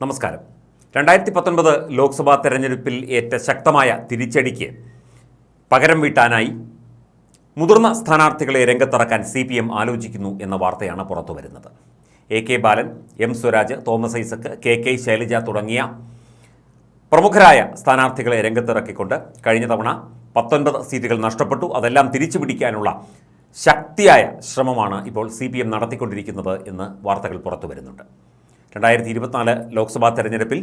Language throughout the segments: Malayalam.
നമസ്കാരം. രണ്ടായിരത്തി പത്തൊൻപത് ലോക്സഭാ തെരഞ്ഞെടുപ്പിൽ ഏറ്റ ശക്തമായ തിരിച്ചടിക്ക് പകരം വീട്ടാനായി മുതിർന്ന സ്ഥാനാർത്ഥികളെ രംഗത്തിറക്കാൻ സി പി എം ആലോചിക്കുന്നു എന്ന വാർത്തയാണ് പുറത്തു വരുന്നത്. A K Balan M Swaraj Thomas Isaac K K Shailaja തുടങ്ങിയ പ്രമുഖരായ സ്ഥാനാർത്ഥികളെ രംഗത്തിറക്കിക്കൊണ്ട് കഴിഞ്ഞ തവണ പത്തൊൻപത് സീറ്റുകൾ നഷ്ടപ്പെട്ടു. അതെല്ലാം തിരിച്ചു പിടിക്കാനുള്ള ശക്തിയായ ശ്രമമാണ് ഇപ്പോൾ സി പി എം നടത്തിക്കൊണ്ടിരിക്കുന്നത് എന്ന് വാർത്തകൾ പുറത്തു വരുന്നുണ്ട്. രണ്ടായിരത്തി ഇരുപത്തിനാല് ലോക്സഭാ തെരഞ്ഞെടുപ്പിൽ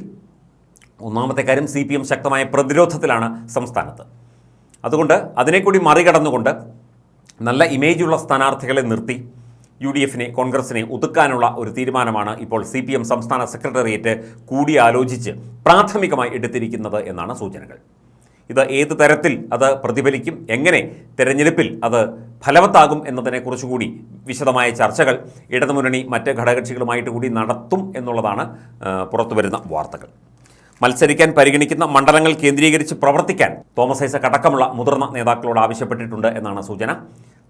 ഒന്നാമത്തെ കാര്യം സി പി എം ശക്തമായ പ്രതിരോധത്തിലാണ് സംസ്ഥാനത്ത്. അതുകൊണ്ട് അതിനെക്കൂടി മറികടന്നുകൊണ്ട് നല്ല ഇമേജുള്ള സ്ഥാനാർത്ഥികളെ നിർത്തി യു ഡി എഫിനെ കോൺഗ്രസിനെ ഒതുക്കാനുള്ള ഒരു തീരുമാനമാണ് ഇപ്പോൾ സി പി എം സംസ്ഥാന സെക്രട്ടേറിയറ്റ് കൂടിയാലോചിച്ച് പ്രാഥമികമായി എടുത്തിരിക്കുന്നത് എന്നാണ് സൂചനകൾ. ഇത് ഏത് തരത്തിൽ അത് പ്രതിഫലിക്കും എങ്ങനെ തെരഞ്ഞെടുപ്പിൽ അത് ഫലവത്താകും എന്നതിനെക്കുറിച്ചുകൂടി വിശദമായ ചർച്ചകൾ ഇടതുമുന്നണി മറ്റ് ഘടകകക്ഷികളുമായിട്ട് കൂടി നടത്തും എന്നുള്ളതാണ് പുറത്തുവരുന്ന വാർത്തകൾ. മത്സരിക്കാൻ പരിഗണിക്കുന്ന മണ്ഡലങ്ങൾ കേന്ദ്രീകരിച്ച് പ്രവർത്തിക്കാൻ തോമസ് ഐസക് അടക്കമുള്ള മുതിർന്ന നേതാക്കളോട് ആവശ്യപ്പെട്ടിട്ടുണ്ട് എന്നാണ് സൂചന.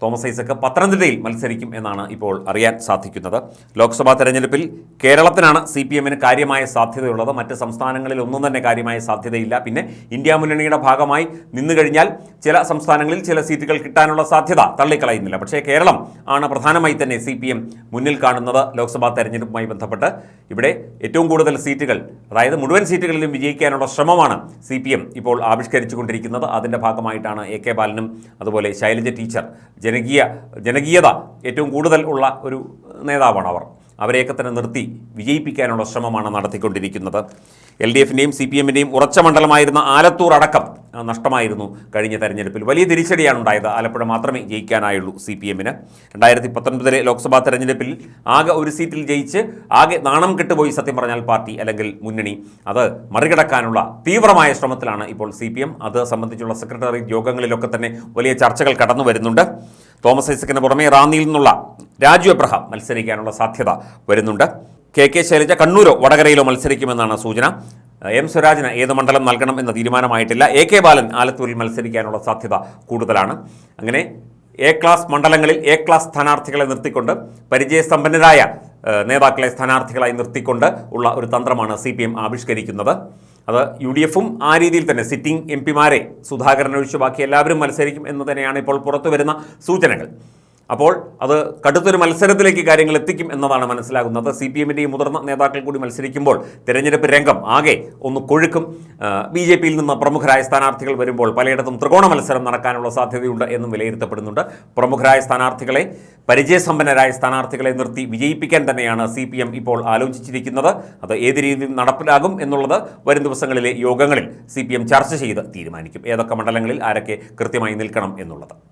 തോമസ് ഐസക് പത്തനംതിട്ടയിൽ മത്സരിക്കും എന്നാണ് ഇപ്പോൾ അറിയാൻ സാധിക്കുന്നത്. ലോക്സഭാ തെരഞ്ഞെടുപ്പിൽ കേരളത്തിനാണ് സി പി എമ്മിന് കാര്യമായ സാധ്യതയുള്ളത്. മറ്റ് സംസ്ഥാനങ്ങളിൽ ഒന്നും തന്നെ കാര്യമായ സാധ്യതയില്ല. പിന്നെ ഇന്ത്യ മുന്നണിയുടെ ഭാഗമായി നിന്നു കഴിഞ്ഞാൽ ചില സംസ്ഥാനങ്ങളിൽ ചില സീറ്റുകൾ കിട്ടാനുള്ള സാധ്യത തള്ളിക്കളയുന്നില്ല. പക്ഷേ കേരളം ആണ് പ്രധാനമായി തന്നെ സി മുന്നിൽ കാണുന്നത് ലോക്സഭാ തെരഞ്ഞെടുപ്പുമായി ബന്ധപ്പെട്ട്. ഇവിടെ ഏറ്റവും കൂടുതൽ സീറ്റുകൾ അതായത് മുഴുവൻ സീറ്റുകളിലും വിജയിക്കാനുള്ള ശ്രമമാണ് സി ഇപ്പോൾ ആവിഷ്കരിച്ചുകൊണ്ടിരിക്കുന്നത്. അതിന്റെ ഭാഗമായിട്ടാണ് എ കെ ബാലനും അതുപോലെ ശൈലജ ടീച്ചർ ജനകീയ ജനകീയത ഏറ്റവും കൂടുതൽ ഉള്ള ഒരു നേതാവാണ് അവർ. അവരെയൊക്കെ തന്നെ നിർത്തി വിജയിപ്പിക്കാനുള്ള ശ്രമമാണ് നടത്തിക്കൊണ്ടിരിക്കുന്നത്. എൽ ഡി എഫിന്റെയും സി പി എമ്മിന്റെയും ഉറച്ച മണ്ഡലമായിരുന്ന ആലത്തൂർ അടക്കം നഷ്ടമായിരുന്നു കഴിഞ്ഞ തെരഞ്ഞെടുപ്പിൽ. വലിയ തിരിച്ചടിയാണ് ഉണ്ടായത്. ആലപ്പുഴ മാത്രമേ ജയിക്കാനായുള്ളൂ സി പി എമ്മിന് രണ്ടായിരത്തി പത്തൊൻപതിലെ ലോക്സഭാ തെരഞ്ഞെടുപ്പിൽ ആകെ ഒരു സീറ്റിൽ ജയിച്ച് ആകെ നാണം കെട്ടുപോയി സത്യം പറഞ്ഞാൽ പാർട്ടി അല്ലെങ്കിൽ മുന്നണി. അത് മറികടക്കാനുള്ള തീവ്രമായ ശ്രമത്തിലാണ് ഇപ്പോൾ സി പി എം അത് സംബന്ധിച്ചുള്ള സെക്രട്ടേറിയറ്റ് യോഗങ്ങളിലൊക്കെ തന്നെ വലിയ ചർച്ചകൾ കടന്നു വരുന്നുണ്ട്. തോമസ് ഐസക്കിന് പുറമെ റാന്നിയിൽ നിന്നുള്ള രാജു എബ്രഹാം മത്സരിക്കാനുള്ള സാധ്യത വരുന്നുണ്ട്. കെ കെ ശൈലജ കണ്ണൂരോ വടകരയിലോ മത്സരിക്കുമെന്നാണ് സൂചന. എം സ്വരാജിന് ഏത് മണ്ഡലം നൽകണം എന്ന തീരുമാനമായിട്ടില്ല. എ കെ ബാലൻ ആലത്തൂരിൽ മത്സരിക്കാനുള്ള സാധ്യത കൂടുതലാണ്. അങ്ങനെ എ ക്ലാസ് മണ്ഡലങ്ങളിൽ എ ക്ലാസ് സ്ഥാനാർത്ഥികളെ നിർത്തിക്കൊണ്ട് പരിചയസമ്പന്നരായ നേതാക്കളെ സ്ഥാനാർത്ഥികളായി നിർത്തിക്കൊണ്ട് ഉള്ള ഒരു തന്ത്രമാണ് സി പി എം ആവിഷ്കരിക്കുന്നത്. അത് യു ഡി എഫും ആ രീതിയിൽ തന്നെ സിറ്റിംഗ് എം പിമാരെ സുധാകരൻ ഒഴിച്ച് ബാക്കി എല്ലാവരും മത്സരിക്കും എന്ന് തന്നെയാണ് ഇപ്പോൾ പുറത്തു വരുന്ന സൂചനകൾ. അപ്പോൾ അത് കടുത്തൊരു മത്സരത്തിലേക്ക് കാര്യങ്ങൾ എത്തിക്കും എന്നതാണ് മനസ്സിലാകുന്നത്. സി പി എമ്മിന്റെയും മുതിർന്ന നേതാക്കൾ കൂടി മത്സരിക്കുമ്പോൾ തിരഞ്ഞെടുപ്പ് രംഗം ആകെ ഒന്ന് കൊഴുക്കും. ബി ജെ പിയിൽ നിന്ന് പ്രമുഖരായ സ്ഥാനാർത്ഥികൾ വരുമ്പോൾ പലയിടത്തും ത്രികോണ മത്സരം നടക്കാനുള്ള സാധ്യതയുണ്ട് എന്നും വിലയിരുത്തപ്പെടുന്നുണ്ട്. പ്രമുഖരായ സ്ഥാനാർത്ഥികളെ പരിചയസമ്പന്നരായ സ്ഥാനാർത്ഥികളെ നിർത്തി വിജയിപ്പിക്കാൻ തന്നെയാണ് സി പി എം ഇപ്പോൾ ആലോചിച്ചിരിക്കുന്നത്. അത് ഏത് രീതിയിൽ നടപ്പിലാകും എന്നുള്ളത് വരും ദിവസങ്ങളിലെ യോഗങ്ങളിൽ സി പി എം ചർച്ച ചെയ്ത് തീരുമാനിക്കും. ഏതൊക്കെ മണ്ഡലങ്ങളിൽ ആരൊക്കെ കൃത്യമായി നിൽക്കണം എന്നുള്ളത്.